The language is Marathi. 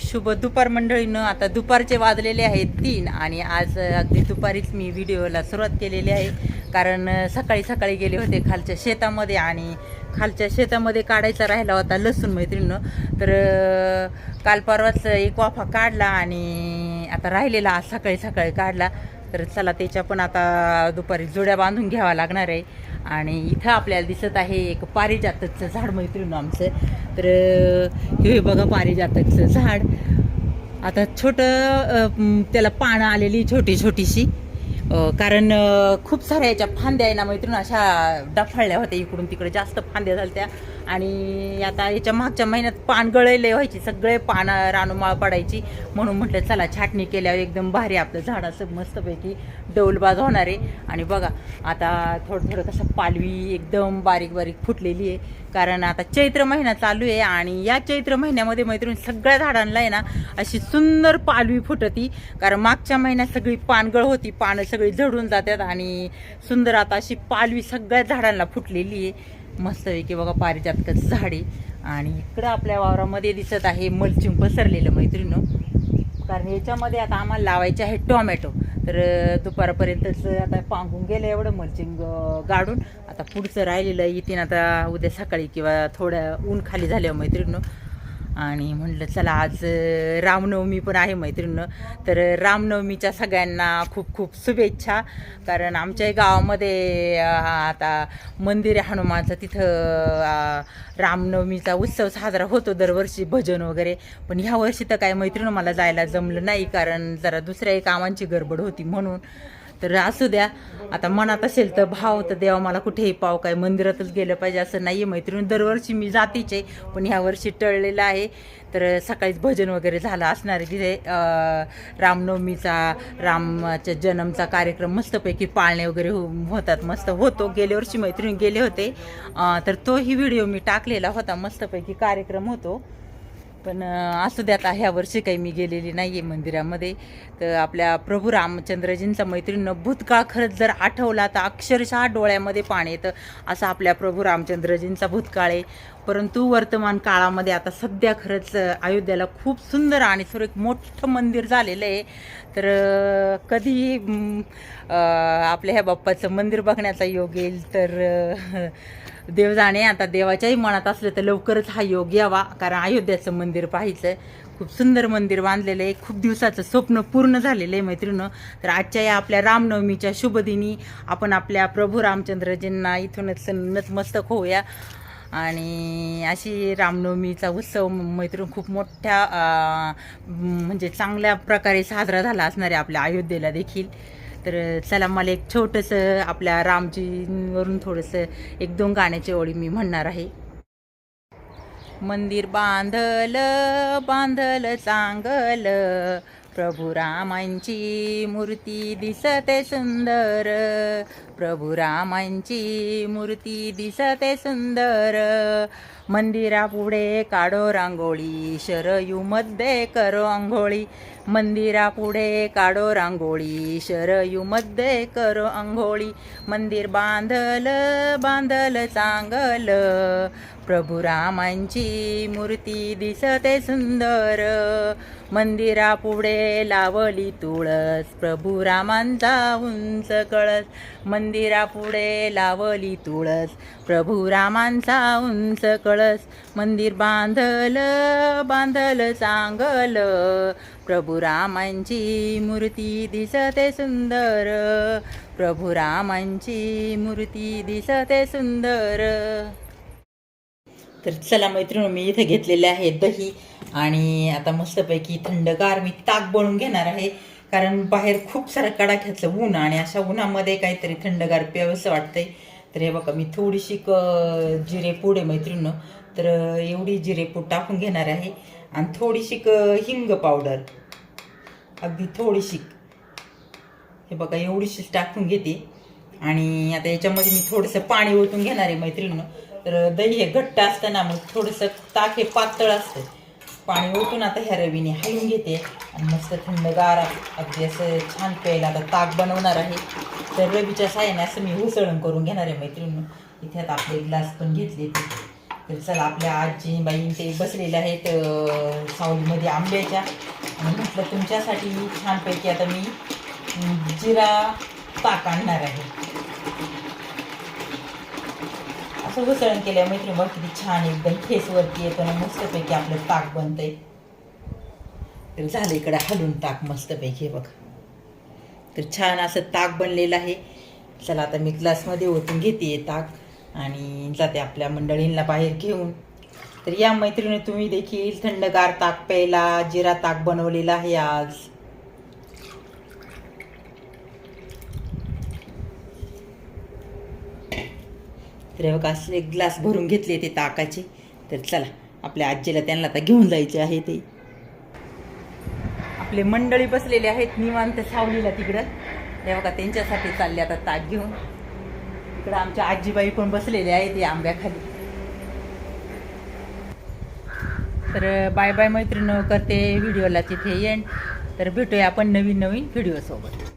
शुभ दुपार मंडळीनं. आता दुपारचे वाजलेले आहेत तीन आणि आज अगदी दुपारीच मी व्हिडिओला सुरुवात केलेली आहे. कारण सकाळी सकाळी गेले होते खालच्या शेतामध्ये आणि खालच्या शेतामध्ये काढायचा राहिला होता लसूण मैत्रिणीनं. तर काल परवाच एक वाफा काढला आणि आता राहिलेला आज सकाळी सकाळी काढला. तर चला त्याच्या पण आता दुपारी जोड्या बांधून घ्यावा लागणार आहे. आणि इथं आपल्याला दिसत आहे एक पारिजातकचं झाड मैत्रीण आमचं. तर हे बघा पारिजातकचं झाड. आता छोटं त्याला पानं आलेली छोटी छोटीशी. कारण खूप साऱ्या याच्या फांद्या आहे ना मैत्रीण अशा डफाळल्या होत्या इकडून तिकडे. जास्त फांद्या झाल्या त्या आणि आता याच्या मागच्या महिन्यात पान गळले व्हायची सगळे पानं रानूमाळ पडायची. म्हणून म्हटलं चला छाटणी केल्यावर एकदम भारी आपलं झाड असं मस्तपैकी डौलबाज होणार आहे. आणि बघा आता थोडं थोडं कसं पालवी एकदम बारीक बारीक फुटलेली आहे. कारण आता चैत्र महिना चालू आहे आणि या चैत्र महिन्यामध्ये मैत्रिणी सगळ्या झाडांना आहे ना अशी सुंदर पालवी फुटती. कारण मागच्या महिन्यात सगळी पानगळ होती पानं सगळी झडून जातात आणि सुंदर आता अशी पालवी सगळ्या झाडांना फुटलेली आहे. मस्तपैकी बघा पारिजातकच झाडे. आणि इकडं आपल्या वावरामध्ये दिसत आहे मल्चिंग पसरलेलं मैत्रिणं कारण याच्यामध्ये आता आम्हाला लावायचे आहे टोमॅटो. तर दुपारपर्यंतच आता पांगून गेलं एवढं मलचिंग गाडून. आता पुढचं राहिलेलं इथे आता उद्या सकाळी किंवा थोड्या ऊन खाली झाल्यावर मैत्रिणं आणि म्हटलं चला आज रामनवमी पण आहे मैत्रिणं तर रामनवमीच्या सगळ्यांना खूप खूप शुभेच्छा. कारण आमच्या गावामध्ये आता मंदिर आहे हनुमानचं. तिथं रामनवमीचा उत्सव साजरा होतो दरवर्षी भजन वगैरे. पण ह्या वर्षी तर काय मैत्रिणी मला जायला जमलं नाही. कारण जरा दुसऱ्याही कामांची गडबड होती म्हणून. तर असू द्या. आता मनात असेल तर भाव तर देवा मला कुठेही पाव काय मंदिरातच गेलं पाहिजे असं नाही आहे मैत्रिणी. दरवर्षी मी जातीच आहे पण ह्या वर्षी टळलेलं आहे. तर सकाळीच भजन वगैरे झालं असणार आहे तिथे. रामनवमीचा रामाच्या जन्मचा कार्यक्रम मस्तपैकी पाळणे वगैरे हो होतात. मस्त होतो. गेल्या वर्षी मैत्रिणी गेले होते. तर तोही व्हिडिओ मी टाकलेला होता. मस्तपैकी कार्यक्रम होतो. पण असू द्या आता ह्या वर्षी काही मी गेलेली नाही आहे मंदिरामध्ये. तर आपल्या प्रभू रामचंद्रजींचा मैत्रीण भूतकाळ खरंच जर आठवला तर अक्षरशः डोळ्यामध्ये पाणी येतं. असं आपल्या प्रभू रामचंद्रजींचा भूतकाळ आहे. परंतु वर्तमान काळामध्ये आता सध्या खरंच अयोध्याला खूप सुंदर आणि सुरेख मोठं मंदिर झालेलं आहे. तर कधी आपल्या ह्या बाप्पाचं मंदिर बघण्याचा योग येईल तर देव जाणे आता देवाच्याही मनात असलं तर लवकरच हा योग यावा. कारण अयोध्याचं मंदिर पाहायचं खूप सुंदर मंदिर बांधलेलं आहे. खूप दिवसाचं स्वप्न पूर्ण झालेलं आहे मैत्रिणं. तर आजच्या या आपल्या रामनवमीच्या शुभदिनी आपण आपल्या प्रभू रामचंद्रजींना इथूनच नतमस्तक होऊया. आणि अशी रामनवमीचा उत्सव मैत्रीण खूप मोठ्या म्हणजे चांगल्या प्रकारे साजरा झाला असणार आहे आपल्या अयोध्येला देखील. तर चला मला एक छोटंसं आपल्या रामजींवरून थोडंसं एक दोन गाण्याची ओळी मी म्हणणार आहे. मंदिर बांधल बांधल चांगल. प्रभू रामांची मूर्ती दिसते सुंदर. प्रभू रामांची मूर्ती दिसते सुंदर. मंदिरापुढे काढो रांगोळी शरयूमध्ये करो आंघोळी. मंदिरापुढे काढो रांगोळी शरयूमध्ये करो अंघोळी मंदिर बांधल बांधल चांगल. प्रभू रामांची मूर्ती दिसते सुंदर. मंदिरापुढे लावली तुळस प्रभू रामांचा उंच कळस. मंदिरापुढे लावली तुळस प्रभू रामांचा उंच कळस. मंदिर बांधल बांधल चांगल. प्रभू रामांची मूर्ती दिसते सुंदर. प्रभू रामांची मूर्ती दिसते सुंदर. तर चला मैत्रिणी मी इथे घेतलेले आहे दही आणि आता मस्तपैकी थंडगार मी ताक बनवून घेणार आहे. कारण बाहेर खूप सारा कडाक्याचं ऊन आणि अशा उन्हामध्ये काहीतरी थंडगार प्यावंसं वाटतंय. तर हे बघा मी थोडीशी क जिरे पुढे मैत्रिणीनं तर एवढी जिरेपूड टाकून घेणार आहे. आणि थोडीशी हिंग पावडर. अगदी थोडीशी. हे बघा एवढीशीच टाकून घेते. आणि आता याच्यामध्ये मी थोडंसं पाणी ओतून घेणार आहे मैत्रिणीनं. तर दही हे घट्ट असतं ना मग थोडंसं ताक हे पातळ असतं. पाणी ओतून आता ह्या रवीने हलवून घेते. आणि मस्त थंडगार अगदी असं छान प्यायला आता ताक बनवणार आहे. तर रवीच्या साह्याने असं मी उसळण करून घेणार आहे मैत्रिणीनं. इथे आता आपले ग्लास पण घेतले ते. तर चला आपल्या आजी बाई ते बसलेले आहेत सावलीमध्ये आंब्याच्या. म्हटलं तुमच्यासाठी छानपैकी आता मी जिरा ताक आणणार आहे. असं घुसळण केलं मैत्रीण बघ किती छान एकदम फेसवरती येतो ना मस्तपैकी आपलं ताक बनतंय. तर झालं इकडे हलून ताक मस्तपैकी हे बघ. तर छान असं ताक बनलेलं आहे. चला आता मी ग्लासमध्ये ओतून घेते ताक. आणि जाते आपल्या मंडळींना बाहेर घेऊन. तर या मैत्रिणी तुम्ही देखील थंडगार ताक प्यायला जिरा ताक बनवलेला आहे आज. तर बघा एक ग्लास भरून घेतले ते ताकाचे. तर चला आपल्या आजीला त्यांना आता घेऊन जायचे आहे ते. आपले मंडळी बसलेले आहेत निवांत सावलीला तिकडं. हे बघा त्यांच्यासाठी चालले आता ताक घेऊन. इकडं आमच्या आजीबाई पण बसलेले आहेत या आंब्याखाली. तर बाय बाय मैत्रिणी करते व्हिडिओला तिथे येण तर भेटूया आपण नवीन नवीन व्हिडिओसोबत